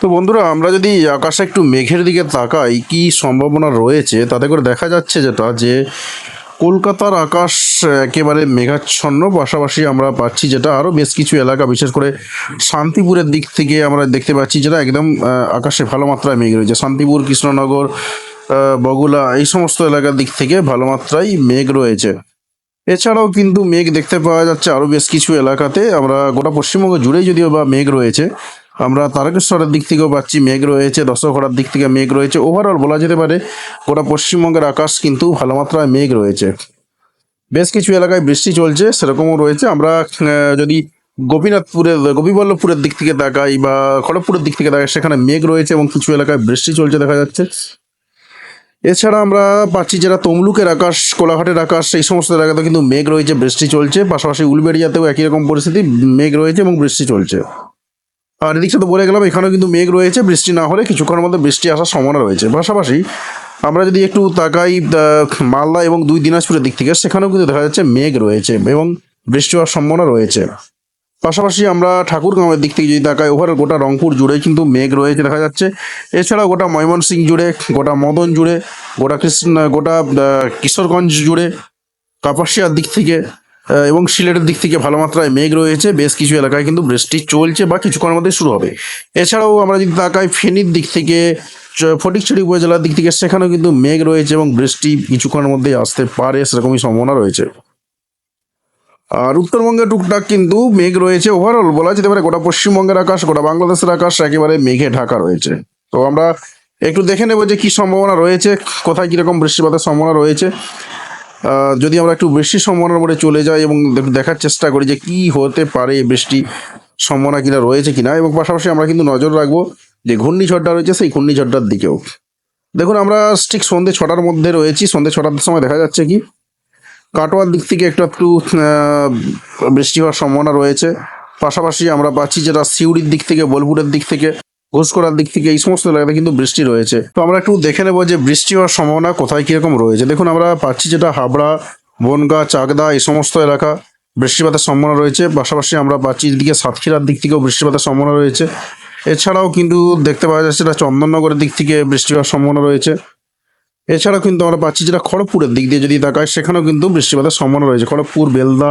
তো বন্ধুরা, আমরা যদি আকাশে একটু মেঘের দিকে তাকাই, কি সম্ভাবনা রয়েছে? তাতে করে দেখা যাচ্ছে যেটা যে, কলকাতার আকাশ একেবারে মেঘাচ্ছন্ন। পাশাপাশি আমরা পাচ্ছি যেটা আরও বেশ কিছু এলাকা, বিশেষ করে শান্তিপুরের দিক থেকে আমরা দেখতে পাচ্ছি যেটা একদম আকাশে ভালো মাত্রায় মেঘ রয়েছে। শান্তিপুর, কৃষ্ণনগর বগুলা এই সমস্ত এলাকার দিক থেকে ভালো মাত্রায় মেঘ রয়েছে। এছাড়াও কিন্তু মেঘ দেখতে পাওয়া যাচ্ছে আরও বেশ কিছু এলাকাতে। আমরা গোটা পশ্চিমবঙ্গ জুড়েই যদিও বা মেঘ রয়েছে আমরা তারকেশ্বরের দিক থেকেও পাচ্ছি, মেঘ রয়েছে দশঘড়ার দিক থেকে মেঘ রয়েছে। ওভারঅল বলা যেতে পারে, গোটা পশ্চিমবঙ্গের আকাশ কিন্তু ভালো মাত্রায় মেঘ রয়েছে। বেশ কিছু এলাকায় বৃষ্টি চলছে, সেরকমও রয়েছে। আমরা যদি গোপীনাথপুরের, গোপীবল্লভপুরের দিক থেকে তাকাই বা খড়গপুরের দিক থেকে তাকাই, সেখানে মেঘ রয়েছে এবং কিছু এলাকায় বৃষ্টি চলছে দেখা যাচ্ছে। এছাড়া আমরা পাচ্ছি যারা তমলুকের আকাশ, কোলাঘাটের আকাশ এই সমস্ত এলাকাতে কিন্তু মেঘ রয়েছে, বৃষ্টি চলছে। পাশাপাশি উলবেড়িয়াতেও একই রকম পরিস্থিতি, মেঘ রয়েছে এবং বৃষ্টি চলছে। আর এদিকটা তো বলে গেলাম, এখানেও কিন্তু মেঘ রয়েছে, বৃষ্টি না হলে কিছুক্ষণের মধ্যে বৃষ্টি আসার সম্ভাবনা রয়েছে। পাশাপাশি আমরা যদি একটু তাকাই মালদা এবং দুই দিনাজপুরের দিক থেকে, সেখানেও কিন্তু দেখা যাচ্ছে মেঘ রয়েছে এবং বৃষ্টি হওয়ার সম্ভাবনা রয়েছে। পাশাপাশি আমরা ঠাকুরগাঁওয়ের দিক থেকে যদি তাকাই ওভারঅল গোটা রংপুর জুড়ে কিন্তু মেঘ রয়েছে দেখা যাচ্ছে। এছাড়াও গোটা ময়মনসিং জুড়ে, গোটা মদন জুড়ে, গোটা কৃষ্ণ, গোটা কিশোরগঞ্জ জুড়ে, কাপাসিয়ার দিক থেকে এবং সিলেটের দিক থেকে ভালো মাত্রায় মেঘ রয়েছে, বেশ কিছু এলাকায় কিন্তু বৃষ্টি চলছে বা কিছুক্ষণের মধ্যে শুরু হবে। এছাড়াও আমরা যদি তাকাই ফেনীর দিক থেকে ফটিকছড়ি উপজেলার দিক থেকে, সেখানেও কিন্তু মেঘ রয়েছে এবং বৃষ্টি কিছুক্ষণের মধ্যে আসতে পারে সেরকমই সম্ভাবনা রয়েছে। আর উত্তরবঙ্গে টুকটাক কিন্তু মেঘ রয়েছে ওভারঅল বলা যেতে পারে গোটা পশ্চিমবঙ্গের আকাশ, গোটা বাংলাদেশের আকাশ একেবারে মেঘে ঢাকা রয়েছে। তো আমরা একটু দেখে নেব যে কি সম্ভাবনা রয়েছে, কোথায় কীরকম বৃষ্টিপাতের সম্ভাবনা রয়েছে। যদি আমরা একটু বৃষ্টির সম্ভাবনার উপরে চলে যাই এবং দেখার চেষ্টা করি যে কি হতে পারে বৃষ্টি সম্ভাবনা কিনা, রয়েছে কিনা এবং পাশাপাশি আমরা কিন্তু নজর রাখব যে ঘূর্ণিঝড়টা রয়েছে সেই ঘূর্ণিঝড়টার দিকেও। দেখুন, আমরা ঠিক সন্ধ্যে ছটার মধ্যে রয়েছি। সন্ধ্যে ছটার সময় দেখা যাচ্ছে কি, কাটোয়ার দিক থেকে একটু একটু বৃষ্টি হওয়ার সম্ভাবনা রয়েছে। পাশাপাশি আমরা পাচ্ছি যেটা সিউড়ির দিক থেকে, বোলপুরের দিক থেকে ঘোষকরার দিক থেকে এই সমস্ত এলাকাতে কিন্তু বৃষ্টি রয়েছে। তো আমরা একটু দেখে নেব যে বৃষ্টি হওয়ার সম্ভাবনা কোথায় কীরকম রয়েছে। দেখুন, আমরা পাচ্ছি যেটা হাবড়া, বনগা, চাকদা, এই সমস্ত এলাকা বৃষ্টিপাতের সম্ভাবনা রয়েছে। পাশাপাশি আমরা পাচ্ছি এদিকে সাতক্ষীরার দিক থেকেও বৃষ্টিপাতের সম্ভাবনা রয়েছে। এছাড়াও কিন্তু দেখতে পাওয়া যাচ্ছে এটা চন্দননগরের দিক থেকে বৃষ্টি হওয়ার সম্ভাবনা রয়েছে। এছাড়াও কিন্তু আমরা পাচ্ছি যেটা খড়গপুরের দিক দিয়ে যদি তাকাই সেখানেও কিন্তু বৃষ্টিপাতের সম্ভাবনা রয়েছে। খড়গপুর, বেলদা,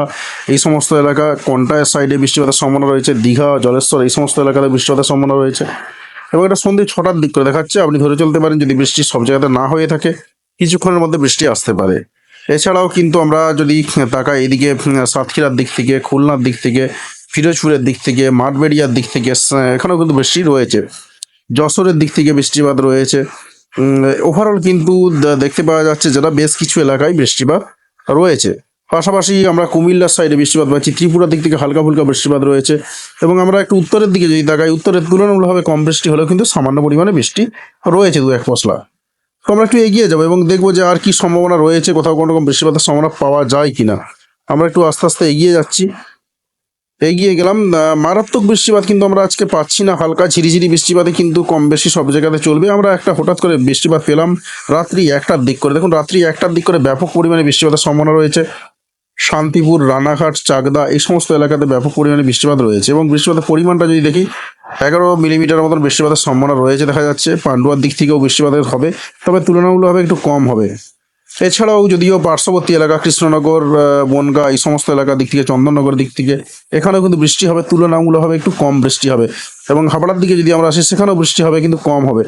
এই সমস্ত এলাকা কন্টায়ের সাইডে বৃষ্টিপাতের সম্ভাবনা রয়েছে, দীঘা, জলেশ্বর, এই সমস্ত এলাকাতে বৃষ্টিপাতের সম্ভাবনা রয়েছে। এবং এটা সন্ধ্যে ছটার দিক করে দেখাচ্ছে, আপনি ধরে চলতে পারেন যদি বৃষ্টি সব জায়গাতে না হয়ে থাকে, কিছুক্ষণের মধ্যে বৃষ্টি আসতে পারে। এছাড়াও কিন্তু আমরা যদি তাকাই এদিকে সাতক্ষীরার দিক থেকে, খুলনার দিক থেকে, ফিরোজপুরের দিক থেকে, মাঠবেড়িয়ার দিক থেকে এখানেও কিন্তু বৃষ্টি রয়েছে। যশোরের দিক থেকে বৃষ্টিপাত রয়েছে। ওভারঅল কিন্তু দেখতে পাওয়া যাচ্ছে যেটা বেশ কিছু এলাকায় বৃষ্টিপাত রয়েছে। পাশাপাশি আমরা কুমিল্লার সাইডে বৃষ্টিপাত পাচ্ছি, ত্রিপুরার দিক থেকে হালকা ফুলকা বৃষ্টিপাত রয়েছে এবং আমরা একটু উত্তরের দিকে যদি তাকাই উত্তরের তুলনামূলকভাবে কম বৃষ্টি হলেও কিন্তু সামান্য পরিমাণে বৃষ্টি রয়েছে দু এক পশলা তো আমরা একটু এগিয়ে যাব এবং দেখব যে আর কি সম্ভাবনা রয়েছে, কোথাও কোনো রকম বৃষ্টিপাতের সম্ভাবনা পাওয়া যায় কিনা। আমরা একটু আস্তে আস্তে এগিয়ে যাচ্ছি। এগিয়ে গেলাম। মারাত্মক বৃষ্টিপাত কিন্তু আমরা আজকে পাচ্ছি না। হালকা ঝিরিঝিরি বৃষ্টিপাতে কিন্তু কম বেশি সব জায়গাতে চলবে। আমরা একটা হঠাৎ করে বৃষ্টিপাত পেলাম রাত্রি একটার দিক করে। দেখুন, রাত্রি একটার দিক করে ব্যাপক পরিমাণে বৃষ্টিপাতের সম্ভাবনা রয়েছে। শান্তিপুর, রানাঘাট, চাকদা এই সমস্ত এলাকাতে ব্যাপক পরিমাণে বৃষ্টিপাত রয়েছে এবং বৃষ্টিপাতের পরিমাণটা যদি দেখি, এগারো মিলিমিটার মতন বৃষ্টিপাতের সম্ভাবনা রয়েছে দেখা যাচ্ছে। পান্ডুয়ার দিক থেকেও বৃষ্টিপাতের হবে, তবে তুলনামূলকভাবে একটু কম হবে। এছাড়াও যদিও পার্শ্ববর্তী এলাকা, কৃষ্ণনগর বনগাঁ, এই সমস্ত এলাকার দিক থেকে, চন্দননগর দিক থেকে, এখানেও কিন্তু বৃষ্টি হবে, তুলনামূলকভাবে একটু কম বৃষ্টি হবে। এবং হাবড়ার দিকে যদি আমরা আসি, সেখানেও বৃষ্টি হবে, কিন্তু কম হবে।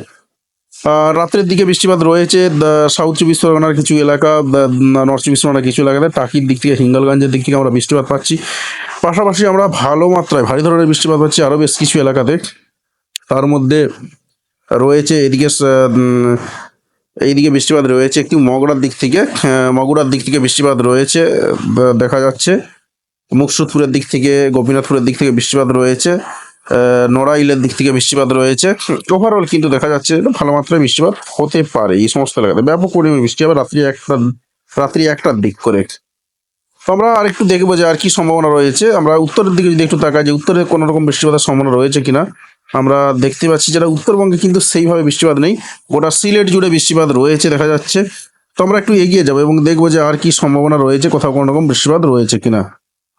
আর রাত্রের দিকে বৃষ্টিপাত রয়েছে সাউথ চব্বিশ পরগনার কিছু এলাকা নর্থ চব্বিশ পরগনার কিছু এলাকাতে, টাকির দিক থেকে, হিঙ্গলগঞ্জের দিক থেকে আমরা বৃষ্টিপাত পাচ্ছি। পাশাপাশি আমরা ভালো মাত্রায়, ভারী ধরনের বৃষ্টিপাত পাচ্ছি আরও বেশ কিছু এলাকাতে। তার মধ্যে রয়েছে, এদিকে এইদিকে বৃষ্টিপাত রয়েছে একটি মগড়ার দিক থেকে আহ, মগুড়ার দিক থেকে বৃষ্টিপাত রয়েছে দেখা যাচ্ছে। মুকসুদপুরের দিক থেকে গোপীনাথপুরের দিক থেকে বৃষ্টিপাত রয়েছে নড়াইলের দিক থেকে বৃষ্টিপাত রয়েছে। ওভারঅল কিন্তু দেখা যাচ্ছে ভালো মাত্রায় বৃষ্টিপাত হতে পারে এই সমস্ত এলাকাতে। ব্যাপক পরিমাণে বৃষ্টি হবে রাত্রি একটা রাত্রি একটার দিক করে। তো আমরা আরেকটু দেখব যে আর কি সম্ভাবনা রয়েছে। আমরা উত্তরের দিকে যদি একটু তাকাই যে উত্তরে কোনো রকম বৃষ্টিপাতের সম্ভাবনা রয়েছে কিনা। আমরা দেখতে পাচ্ছি যেটা উত্তরবঙ্গে কিন্তু সেইভাবে বৃষ্টিপাত নেই। গোটা সিলেট জুড়ে বৃষ্টিপাত রয়েছে, দেখা যাচ্ছে। তো আমরা একটু এগিয়ে যাব এবং দেখব যে আর কি সম্ভাবনা রয়েছে, কোথাও কোনো রকম বৃষ্টিপাত রয়েছে কিনা।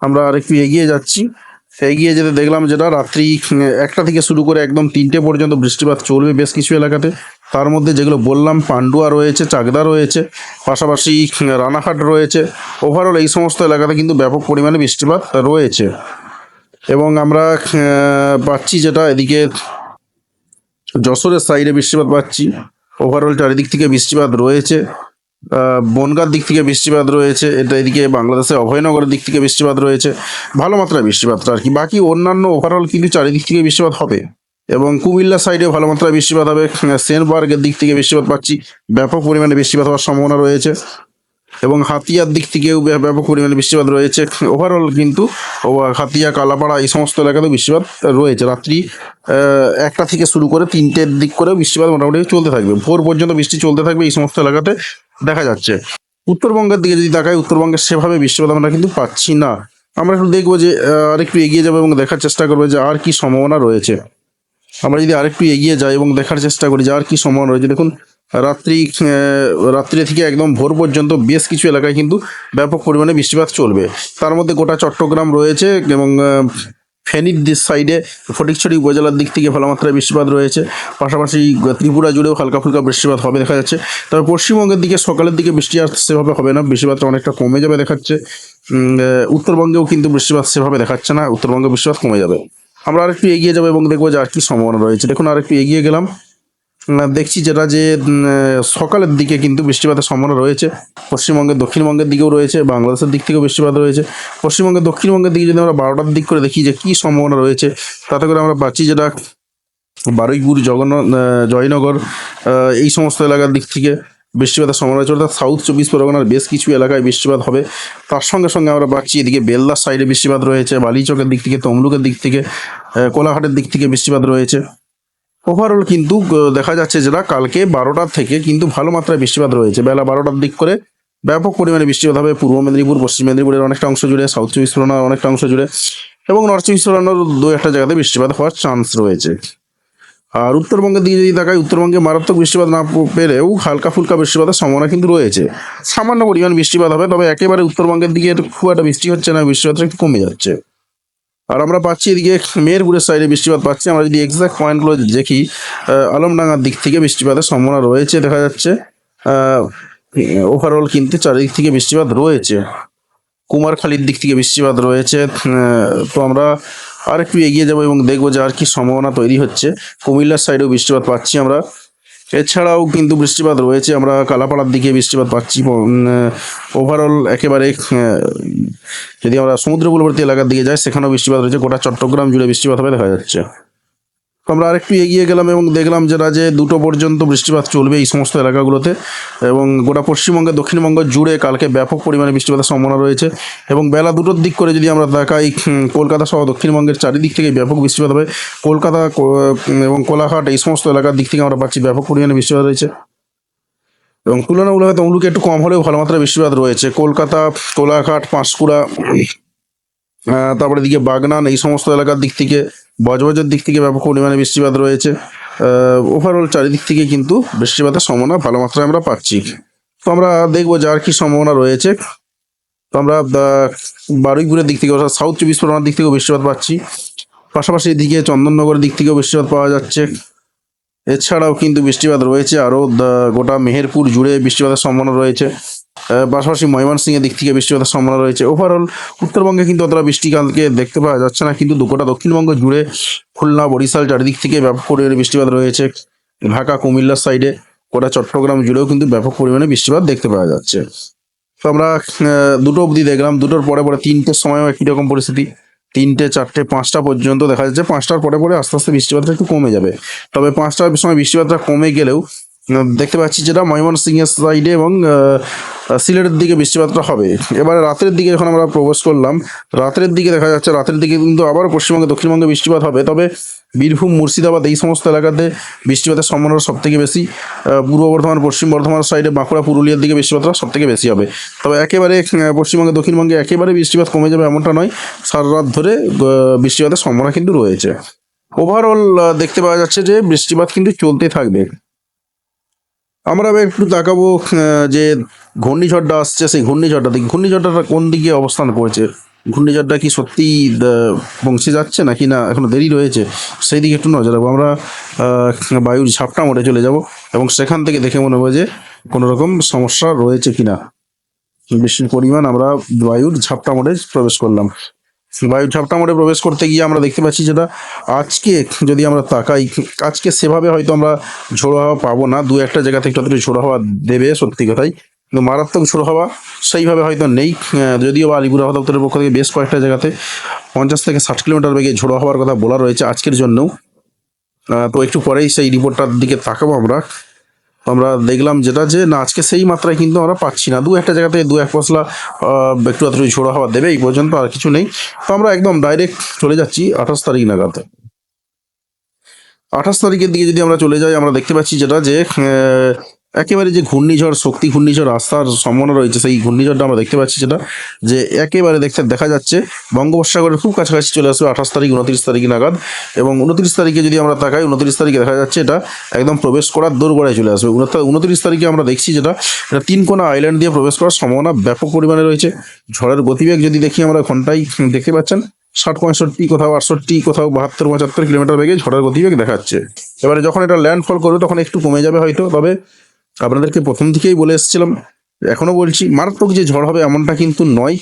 আমরা আর একটু এগিয়ে যাচ্ছি। এগিয়ে যেতে দেখলাম যেটা রাত্রি একটা থেকে শুরু করে একদম তিনটে পর্যন্ত বৃষ্টিপাত চলবে বেশ কিছু এলাকাতে। তার মধ্যে যেগুলো বললাম, পান্ডুয়া রয়েছে, চাকদা রয়েছে, পাশাপাশি রানাঘাট রয়েছে। ওভারঅল এই সমস্ত এলাকাতে কিন্তু ব্যাপক পরিমাণে বৃষ্টিপাত রয়েছে। এবং আমরা পাচ্ছি যেটা এদিকে যশোরের সাইডে বৃষ্টিপাত পাচ্ছি। ওভারঅল চারিদিক থেকে বৃষ্টিপাত রয়েছে। বনগাঁর দিক থেকে বৃষ্টিপাত রয়েছে। এটা এদিকে বাংলাদেশে অভয়নগরের দিক থেকে বৃষ্টিপাত রয়েছে। ভালো মাত্রায় বৃষ্টিপাতটা আর কি। বাকি অন্যান্য ওভারঅল কিন্তু চারিদিক থেকে বৃষ্টিপাত হবে। এবং কুমিল্লা সাইডে ভালো মাত্রায় বৃষ্টিপাত হবে। সেনবার্গের দিক থেকে বৃষ্টিপাত পাচ্ছি। ব্যাপক পরিমাণে বৃষ্টিপাত হওয়ার সম্ভাবনা রয়েছে। এবং হাতিয়ার দিক থেকেও ব্য- ব্যাপক পরিমাণে বৃষ্টিপাত রয়েছে। ওভারঅল কিন্তু হাতিয়া, কালাপাড়া এই সমস্ত এলাকাতেও বৃষ্টিপাত রয়েছে। রাত্রি একটা থেকে শুরু করে তিনটের দিক করে বৃষ্টিপাত মোটামুটি চলতে থাকবে। ভোর পর্যন্ত বৃষ্টি চলতে থাকবে এই সমস্ত এলাকাতে দেখা যাচ্ছে। উত্তরবঙ্গের দিকে যদি তাকাই, উত্তরবঙ্গে সেভাবে বৃষ্টিপাত আমরা কিন্তু পাচ্ছি না। আমরা একটু দেখব যে আরেকটু এগিয়ে যাব এবং দেখার চেষ্টা করব যে আর কি সম্ভাবনা রয়েছে। আমরা যদি আরেকটু এগিয়ে যাই এবং দেখার চেষ্টা করি যে আর কি সম্ভাবনা রয়েছে। দেখুন রাত্রি রাত্রি থেকে একদম ভোর পর্যন্ত বেশ কিছু এলাকায় কিন্তু ব্যাপক পরিমাণে বৃষ্টিপাত চলবে। তার মধ্যে গোটা চট্টগ্রাম রয়েছে এবং ফেনীর দিক সাইডে ফটিকছড়ি উপজেলার দিক থেকে ভালো মাত্রায় বৃষ্টিপাত রয়েছে। পাশাপাশি ত্রিপুরা জুড়েও হালকা ফুলকা বৃষ্টিপাত হবে দেখা যাচ্ছে। তবে পশ্চিমবঙ্গের দিকে সকালের দিকে বৃষ্টি আর সেভাবে হবে না। বৃষ্টিপাতটা অনেকটা কমে যাবে দেখাচ্ছে। উত্তরবঙ্গেও কিন্তু বৃষ্টিপাত সেভাবে দেখাচ্ছে না। উত্তরবঙ্গে বৃষ্টিপাত কমে যাবে। আমরা আরেকটু এগিয়ে যাব এবং দেখব যে আর কি সম্ভাবনা রয়েছে। দেখুন, আরেকটু এগিয়ে গেলাম। দেখছি যেটা যে সকালের দিকে কিন্তু বৃষ্টিপাতের সম্ভাবনা রয়েছে। পশ্চিমবঙ্গের, দক্ষিণবঙ্গের দিকেও রয়েছে, বাংলাদেশের দিক থেকেও বৃষ্টিপাত রয়েছে। পশ্চিমবঙ্গের, দক্ষিণবঙ্গের দিকে যদি আমরা বারোটার দিক করে দেখি যে, কী সম্ভাবনা রয়েছে, তাতে করে আমরা পাচ্ছি যেটা বারুইপুর জগন্নাথ জয়নগর এই সমস্ত এলাকার দিক থেকে বৃষ্টিপাতের সম্ভাবনা রয়েছে। অর্থাৎ সাউথ চব্বিশ পরগনার বেশ কিছু এলাকায় বৃষ্টিপাত হবে। তার সঙ্গে সঙ্গে আমরা পাচ্ছি এদিকে বেলদার সাইডে বৃষ্টিপাত রয়েছে, বালিচকের দিক থেকে, তমলুকের দিক থেকে কোলাঘাটের দিক থেকে বৃষ্টিপাত রয়েছে। ওভারঅল কিন্তু দেখা যাচ্ছে যেটা কালকে বারোটার থেকে কিন্তু ভালো মাত্রায় বৃষ্টিপাত রয়েছে। বেলা বারোটার দিক করে ব্যাপক পরিমাণে বৃষ্টিপাত হবে। পূর্ব মেদিনীপুর, পশ্চিম মেদিনীপুরের অনেকটা অংশ জুড়ে সাউথ চব্বিশ পরগনার অনেকটা অংশ জুড়ে এবং নর্থ চব্বিশ পরগনার দু একটা জায়গাতে বৃষ্টিপাত হওয়ার চান্স রয়েছে। আর উত্তরবঙ্গের দিকে যদি তাকাই, উত্তরবঙ্গে মারাত্মক বৃষ্টিপাত না পেলেও হালকা ফুলকা বৃষ্টিপাতের সম্ভাবনা কিন্তু রয়েছে। সামান্য পরিমাণ বৃষ্টিপাত হবে, তবে একেবারে উত্তরবঙ্গের দিকে খুব একটা বৃষ্টি হচ্ছে না, বৃষ্টিপাতটা একটু কমে যাচ্ছে। আর আমরা পাচ্ছি এদিকে মেহেরপুরের সাইডে বৃষ্টিপাত পাচ্ছি। আমরা যদি এক্সাক্ট পয়েন্টগুলো দেখি আলমডাঙ্গার দিক থেকে বৃষ্টিপাতের সম্ভাবনা রয়েছে দেখা যাচ্ছে। ওভারঅল কিন্তু চারিদিক থেকে বৃষ্টিপাত রয়েছে। কুমারখালীর দিক থেকে বৃষ্টিপাত রয়েছে। তো আমরা আর একটু এগিয়ে যাব এবং দেখব যে আর কি সম্ভাবনা তৈরি হচ্ছে। কুমিল্লার সাইডেও বৃষ্টিপাত পাচ্ছি আমরা। এছাড়াও কিন্তু বৃষ্টিপাত রয়েছে, আমরা কালাপাড়ার দিকে বৃষ্টিপাত পাচ্ছি ওভারঅল একেবারে যদি আমরা সমুদ্র উপকূলবর্তী এলাকার দিকে যাই, সেখানেও বৃষ্টিপাত রয়েছে, গোটা চট্টগ্রাম জুড়ে বৃষ্টিপাত হবে, দেখা যাচ্ছে। আমরা আরেকটু এগিয়ে গেলাম এবং দেখলাম যে যে দুটো পর্যন্ত বৃষ্টিপাত চলবে এই সমস্ত এলাকাগুলোতে এবং গোটা পশ্চিমবঙ্গে, দক্ষিণবঙ্গ জুড়ে কালকে ব্যাপক পরিমাণে বৃষ্টিপাতের সম্ভাবনা রয়েছে এবং বেলা দুটোর দিক করে যদি আমরা দেখাই কলকাতা সহ দক্ষিণবঙ্গের চারিদিক থেকে ব্যাপক বৃষ্টিপাত হবে। কলকাতা এবং কোলাঘাট এই সমস্ত এলাকার দিক থেকে আমরা পাচ্ছি ব্যাপক পরিমাণে বৃষ্টিপাত রয়েছে। এবং তুলনামূলক তমলুকে একটু কম হলেও ভালো মাত্রায় বৃষ্টিপাত রয়েছে। কলকাতা, কোলাঘাট, পাঁশকুড়া তারপরে দিকে বাগনান এই সমস্ত এলাকার দিক থেকে বজবজের দিক থেকে ব্যাপক পরিমাণে বৃষ্টিপাত রয়েছে। ওভারঅল চারিদিক থেকে কিন্তু বৃষ্টিপাতের সম্ভাবনা ভালো মাত্রায় আমরা পাচ্ছি। তো আমরা দেখব যার কি সম্ভাবনা রয়েছে। তো আমরা বারুইপুরের দিক থেকে অর্থাৎ সাউথ চব্বিশ পরগনার দিক থেকেও বৃষ্টিপাত পাচ্ছি। পাশাপাশি এদিকে চন্দননগরের দিক থেকেও বৃষ্টিপাত পাওয়া যাচ্ছে। এছাড়াও কিন্তু বৃষ্টিপাত রয়েছে। আরও গোটা মেহেরপুর জুড়ে বৃষ্টিপাতের সম্ভাবনা রয়েছে। পাশাপাশি ময়মনসিংহের দিক থেকে বৃষ্টিপাতের সম্ভাবনা রয়েছে। ওভারঅল উত্তরবঙ্গে কিন্তু অতটা বৃষ্টি কালকে দেখতে পাওয়া যাচ্ছে না, কিন্তু গোটা দক্ষিণবঙ্গ জুড়ে খুলনা, বরিশাল চারিদিক থেকে ব্যাপক পরিমাণে বৃষ্টিপাত রয়েছে। ঢাকা, কুমিল্লার সাইডে গোটা চট্টগ্রাম জুড়েও কিন্তু ব্যাপক পরিমাণে বৃষ্টিপাত দেখতে পাওয়া যাচ্ছে। তো আমরা দুটো অবধি দেখলাম, দুটোর পরে পরে তিনটের সময়ও একই রকম পরিস্থিতি। তিনটে, চারটে, পাঁচটা পর্যন্ত দেখা যাচ্ছে, পাঁচটার পরে পরে আস্তে আস্তে বৃষ্টিপাতটা একটু কমে যাবে। তবে পাঁচটার সময় বৃষ্টিপাতটা কমে গেলেও দেখতে পাচ্ছি যেটা ময়মন ময়মনসিংহের সাইডে এবং সিলেটের দিকে বৃষ্টিপাতটা হবে। এবারে রাতের দিকে যখন আমরা প্রবেশ করলাম, রাতের দিকে দেখা যাচ্ছে রাতের দিকে কিন্তু আবার পশ্চিমবঙ্গে, দক্ষিণবঙ্গে বৃষ্টিপাত হবে। তবে বীরভূম, মুর্শিদাবাদ এই সমস্ত এলাকাতে বৃষ্টিপাতের সম্ভাবনা সব থেকে বেশি পূর্ব বর্ধমান, পশ্চিম বর্ধমান সাইডে বাঁকুড়া, পুরুলিয়ার দিকে বৃষ্টিপাতটা সব থেকে বেশি হবে। তবে একেবারে পশ্চিমবঙ্গে, দক্ষিণবঙ্গে একেবারে বৃষ্টিপাত কমে যাবে এমনটা নয়। সারা রাত ধরে বৃষ্টিপাতের সম্ভাবনা কিন্তু রয়েছে। ওভারঅল দেখতে পাওয়া যাচ্ছে যে বৃষ্টিপাত কিন্তু চলতে থাকবে। আমরা একটু তাকাবো যে ঘূর্ণিঝড়টা আসছে, সেই ঘূর্ণিঝড়টা দিকে ঘূর্ণিঝড়টা কোন দিকে অবস্থান করছে? ঘূর্ণিঝড়টা কি সত্যি পৌঁছে যাচ্ছে নাকি না এখনও দেরি রয়েছে? সেই দিকে একটু নজর রাখব। আমরা বায়ুর ঝাপটা মোড়ে চলে যাব এবং সেখান থেকে দেখে মনে হবে যে কোনো রকম সমস্যা রয়েছে কিনা। বৃষ্টির পরিমাণ আমরা বায়ুর ঝাপটা মোড়ে প্রবেশ করলাম। বায়ুর ঝাপটা মোড়ে প্রবেশ করতে গিয়ে আমরা দেখতে পাচ্ছি যেটা আজকে যদি আমরা তাকাই, আজকে সেভাবে হয়তো আমরা ঝোড়ো হাওয়া পাবো না। দু একটা জায়গা থেকে একটু ঝোড়ো হাওয়া দেবে, সত্যি কথাই। কিন্তু মারাত্মক ঝোড়ো হাওয়া সেইভাবে হয়তো নেই। যদিও বা আলিপুর হাওয়া দপ্তরের পক্ষ থেকে বেশ কয়েকটা জায়গাতে পঞ্চাশ থেকে ষাট কিলোমিটার বেগে ঝোড়ো হওয়ার কথা বলা রয়েছে আজকের জন্যও। তো একটু পরেই সেই রিপোর্টটার দিকে তাকাবো আমরা। আমরা দেখলাম যেটা যে, না, আজকে সেই মাত্রায় কিন্তু আমরা পাচ্ছি না। দু একটা জায়গা থেকে দু এক পশলা একটু আধটু ঝোড়ো হওয়া দেবে এই পর্যন্ত আর কিছু নেই। তো আমরা একদম ডাইরেক্ট চলে যাচ্ছি আঠাশ তারিখ নাগাদ। আঠাশ তারিখের দিকে যদি আমরা চলে যাই, আমরা দেখতে পাচ্ছি যেটা যে একেবারে যে ঘূর্ণিঝড়, শক্তি ঘূর্ণিঝড় আস্থার সম্ভাবনা রয়েছে, সেই ঘূর্ণিঝড়টা আমরা দেখতে পাচ্ছি যেটা, যে একেবারে দেখতে দেখা যাচ্ছে বঙ্গোপসাগরের খুব কাছাকাছি চলে আসবে আঠাশ তারিখ, উনত্রিশ তারিখ নাগাদ এবং উনত্রিশ তারিখে যদি আমরা তাকাই, উনত্রিশ তারিখে দেখা যাচ্ছে এটা একদম প্রবেশ করার দোরগোড়ায় চলে আসবে। উনতা- উনত্রিশ তারিখে আমরা দেখছি যেটা, এটা তিন কোনা আইল্যান্ড দিয়ে প্রবেশ করার সম্ভাবনা ব্যাপক পরিমাণে রয়েছে। ঝড়ের গতিবেগ যদি দেখি আমরা ঘন্টায় দেখতে পাচ্ছেন, ষাট, পঁয়ষট্টি, কোথাও আটষট্টি, কোথাও বাহাত্তর, পঁচাত্তর কিলোমিটার বেগে ঝড়ের গতিবেগ দেখাচ্ছে। এবারে যখন এটা ল্যান্ডফল করবে, তখন একটু কমে যাবে হয়তো, তবে আপনাদেরকে প্রথম থেকেই বলে এসেছিলাম, এখনও বলছি, মারাত্মক যে ঝড় হবে এমনটা কিন্তু নয়।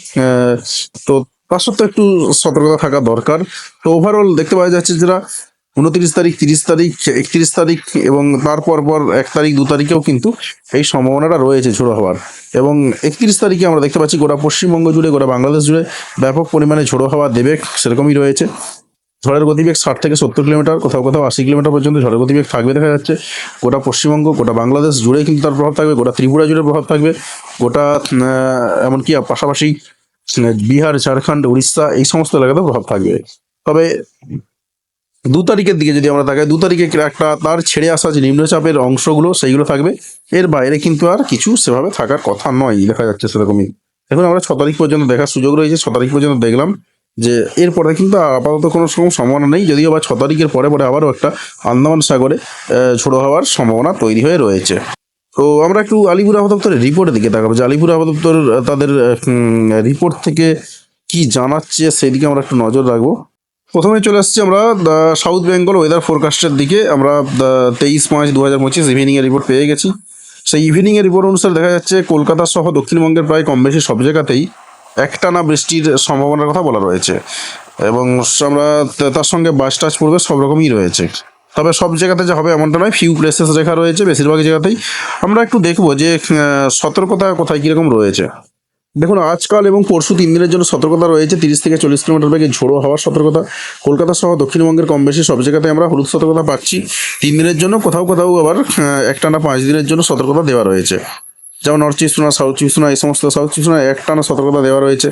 তো তার সত্ত্বেও একটু সতর্কতা থাকা দরকার। তো ওভারঅল দেখতে পাওয়া যাচ্ছে যেটা উনত্রিশ তারিখ, তিরিশ তারিখ, একত্রিশ তারিখ এবং তারপর পর এক তারিখ, দু তারিখেও কিন্তু এই সম্ভাবনাটা রয়েছে ঝোড়ো হওয়ার। এবং একত্রিশ তারিখে আমরা দেখতে পাচ্ছি গোটা পশ্চিমবঙ্গ জুড়ে, গোটা বাংলাদেশ জুড়ে ব্যাপক পরিমাণে ঝোড়ো হাওয়া দেবে সেরকমই রয়েছে। ঝড়ের গতিবেগ ষাট থেকে সত্তর কিলোমিটার, কোথাও কোথাও আশি কিলোমিটার পর্যন্ত ঝড়ের গতিবেগ থাকবে দেখা যাচ্ছে। গোটা পশ্চিমবঙ্গ, গোটা বাংলাদেশ জুড়ে কিন্তু তার প্রভাব থাকবে, গোটা ত্রিপুরা জুড়ে প্রভাব থাকবে, গোটা এমনকি পাশাপাশি বিহার, ঝাড়খণ্ড, উড়িষ্যা এই সমস্ত এলাকাতেও প্রভাব থাকবে। তবে দু তারিখের দিকে যদি আমরা তাকাই, দু তারিখে একটা তার ছেড়ে আসা যে নিম্নচাপের অংশগুলো, সেইগুলো থাকবে। এর বাইরে কিন্তু আর কিছু সেভাবে থাকার কথা নয়, দেখা যাচ্ছে সেরকমই। এখন আমরা ছ তারিখ পর্যন্ত দেখার সুযোগ রয়েছে, ছ তারিখ পর্যন্ত দেখলাম। যে এরপরে কিন্তু আপাতত কোনো রকম সম্ভাবনা নেই, যদিও বা ছ তারিখের পরে পরে আবারও একটা আন্দামান সাগরে ঝোড়ো হওয়ার সম্ভাবনা তৈরি হয়ে রয়েছে। তো আমরা একটু আলিপুর আবহাওয়া দপ্তরের রিপোর্টের দিকে তাকাবো। যে আলিপুর আবহাওয়া দপ্তর তাদের রিপোর্ট থেকে কি জানাচ্ছে সেই দিকে আমরা একটু নজর রাখব। প্রথমে চলে আসছি আমরা সাউথ বেঙ্গল ওয়েদার ফোরকাস্টের দিকে। আমরা তেইশ পাঁচ দু হাজার পঁচিশ ইভিনিংয়ের রিপোর্ট পেয়ে গেছি। সেই ইভিনিংয়ের রিপোর্ট অনুসারে দেখা যাচ্ছে, কলকাতা সহ দক্ষিণবঙ্গের প্রায় কম বেশি সব জায়গাতেই একটানা বৃষ্টির সম্ভাবনার কথা বলা রয়েছে এবং আমরা তার সঙ্গে বাস টাচ পড়বে সব রকমই রয়েছে। তবে সব জায়গাতে যে হবে এমনটা নয় ফিউ প্লেসেস রেখা রয়েছে বেশিরভাগ জায়গাতেই। আমরা একটু দেখব যে সতর্কতা কোথায় কীরকম রয়েছে। দেখুন, আজকাল এবং পরশু তিন দিনের জন্য সতর্কতা রয়েছে, তিরিশ থেকে চল্লিশ কিলোমিটার বেগে ঝোড়ো হওয়ার সতর্কতা। কলকাতা সহ দক্ষিণবঙ্গের কম বেশি সব জায়গাতে আমরা হলুদ সতর্কতা পাচ্ছি। তিন দিনের জন্য কোথাও কোথাও আবার একটানা পাঁচ দিনের জন্য সতর্কতা দেওয়া রয়েছে। যেমন নর্থ চব্বিশ সাউথ চব্বিশ এই সমস্ত সাউথ চব্বিশ পরগনা একটানা সতর্কতা দেওয়া রয়েছে।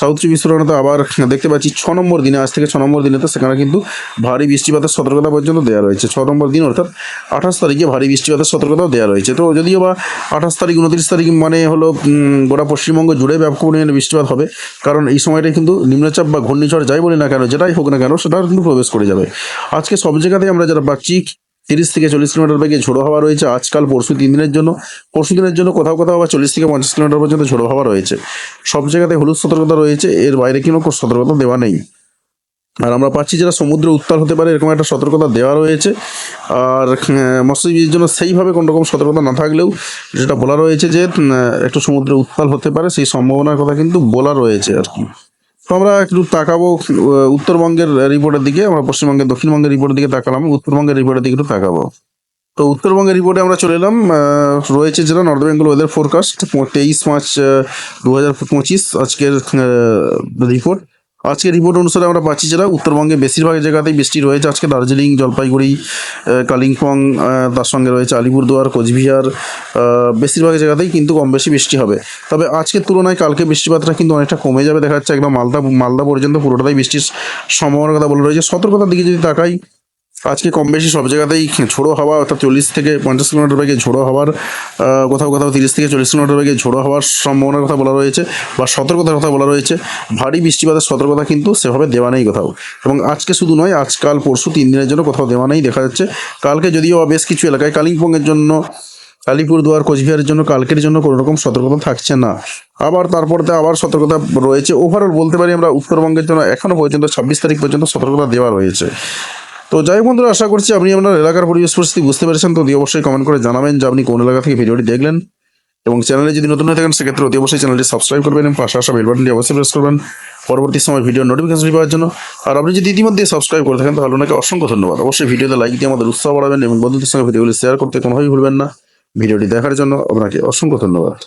সাউথ চব্বিশ পরগনাতে আবার দেখতে পাচ্ছি, ছ নম্বর দিনে, আজ থেকে ছ নম্বর দিনে তো সেখানে কিন্তু ভারী বৃষ্টিপাতের সতর্কতা পর্যন্ত দেওয়া রয়েছে। ছ নম্বর দিন, অর্থাৎ আঠাশ তারিখে ভারী বৃষ্টিপাতের সতর্কতাও দেওয়া রয়েছে। তো যদিও বা আঠাশ তারিখ, উনত্রিশ তারিখ মানে হলো গোটা পশ্চিমবঙ্গ জুড়ে ব্যাপক পরিমাণে বৃষ্টিপাত হবে। কারণ এই সময়টাই কিন্তু নিম্নচাপ বা ঘূর্ণিঝড় যাই বলি না কেন, যেটাই হোক না কেন, সেটা কিন্তু প্রবেশ করে যাবে। আজকে সব জায়গাতেই আমরা যারা পাচ্ছি তিরিশ থেকে চল্লিশ কিলোমিটার বেগে ঝোড়ো হাওয়া রয়েছে। আজকাল পরশু তিন দিনের জন্য পরশু দিনের জন্য কোথাও কোথাও আবার চল্লিশ থেকে পঞ্চাশ কিলোমিটার পর্যন্ত ঝোড়ো হাওয়া রয়েছে। সব জায়গাতে হলুদ সতর্কতা রয়েছে এর বাইরে কোনো সতর্কতা দেওয়া নেই। আর আমরা পাচ্ছি যেটা সমুদ্র উত্তাল হতে পারে এরকম একটা সতর্কতা দেওয়া রয়েছে। আর আহ, মৎস্যজীবীর জন্য সেইভাবে কোনো রকম সতর্কতা না থাকলেও যেটা বলা রয়েছে যে একটু সমুদ্র উত্তাল হতে পারে সেই সম্ভাবনার কথা কিন্তু বলা রয়েছে আর কি। তো আমরা একটু তাকাবো উত্তরবঙ্গের রিপোর্টের দিকে, আমরা পশ্চিমবঙ্গের, দক্ষিণবঙ্গের রিপোর্টের দিকে তাকালাম, উত্তরবঙ্গের রিপোর্টের দিকে একটু তাকাবো। তো উত্তরবঙ্গের রিপোর্টে আমরা চলে এলাম রয়েছে যেটা নর্থ বেঙ্গল ওয়েদার ফোরকাস্ট তেইশ মার্চ দু হাজার পঁচিশ আজকের রিপোর্ট আজকের রিপোর্ট অনুসারে আমরা পাচ্ছি যেটা উত্তরবঙ্গে বেশিরভাগ জায়গাতেই বৃষ্টি রয়েছে। আজকে দার্জিলিং, জলপাইগুড়ি কালিম্পং তার সঙ্গে রয়েছে আলিপুরদুয়ার, কোচবিহার বেশিরভাগ জায়গাতেই কিন্তু কম বেশি বৃষ্টি হবে। তবে আজকের তুলনায় কালকে বৃষ্টিপাতটা কিন্তু অনেকটা কমে যাবে। দেখা যাচ্ছে একদম মালদা মালদা পর্যন্ত পুরোটাই বৃষ্টির সম্ভাবনার কথা বলে রয়েছে। সতর্কতার দিকে যদি তাকাই আজকে কম বেশি সব জায়গাতেই ঝোড়ো হাওয়া, অর্থাৎ চল্লিশ থেকে পঞ্চাশ কিলোমিটার বেগে ঝোড়ো হওয়ার কোথাও কোথাও তিরিশ থেকে চল্লিশ কিলোমিটার বেগে ঝোড়ো হওয়ার সম্ভাবনার কথা বলা রয়েছে বা সতর্কতার কথা বলা রয়েছে। ভারী বৃষ্টিপাতের সতর্কতা কিন্তু সেভাবে দেওয়া নেই কোথাও। এবং আজকে শুধু নয়, আজকাল পরশু তিন দিনের জন্য কোথাও দেওয়া নেই, দেখা যাচ্ছে। কালকে যদিও বেশ কিছু এলাকায় কালিম্পংয়ের জন্য, আলিপুরদুয়ার, কোচবিহারের জন্য, কালকের জন্য কোনো রকম সতর্কতা থাকছে না। আবার তারপরতে আবার সতর্কতা রয়েছে। ওভারঅল বলতে পারি আমরা, উত্তরবঙ্গের জন্য এখনও পর্যন্ত ছাব্বিশ তারিখ পর্যন্ত সতর্কতা দেওয়া রয়েছে। তো যাই হোক বন্ধুরা, আশা করছি আপনি আপনার এলাকার পরিবেশ পরিস্থিতি বুঝতে পেরেছেন। তো অতি অবশ্যই কমেন্ট করে জানাবেন যে আপনি কোন এলাকা থেকে ভিডিওটি দেখলেন। এবং চ্যানেলে যদি নতুন হয়ে থাকেন, সেক্ষেত্রে অতি অবশ্যই চ্যানেলটি সাবস্ক্রাইব করবেন এবং পাশে আসা বেল বাটনটি অবশ্যই প্রেস করবেন পরবর্তী সময় ভিডিও নোটিফিকেশন পাওয়ার জন্য। আর আপনি যদি ইতিমধ্যে সাবস্ক্রাইব করে থাকেন, তাহলে ওনাকে অসংখ্য ধন্যবাদ। অবশ্যই ভিডিওতে লাইক দিয়ে আমাদের উৎসাহ বাড়াবেন এবং বন্ধুদের সঙ্গে ভিডিওগুলি শেয়ার করতে কোনোভাবেই ভুলবেন না। ভিডিওটি দেখার জন্য আপনাকে অসংখ্য ধন্যবাদ।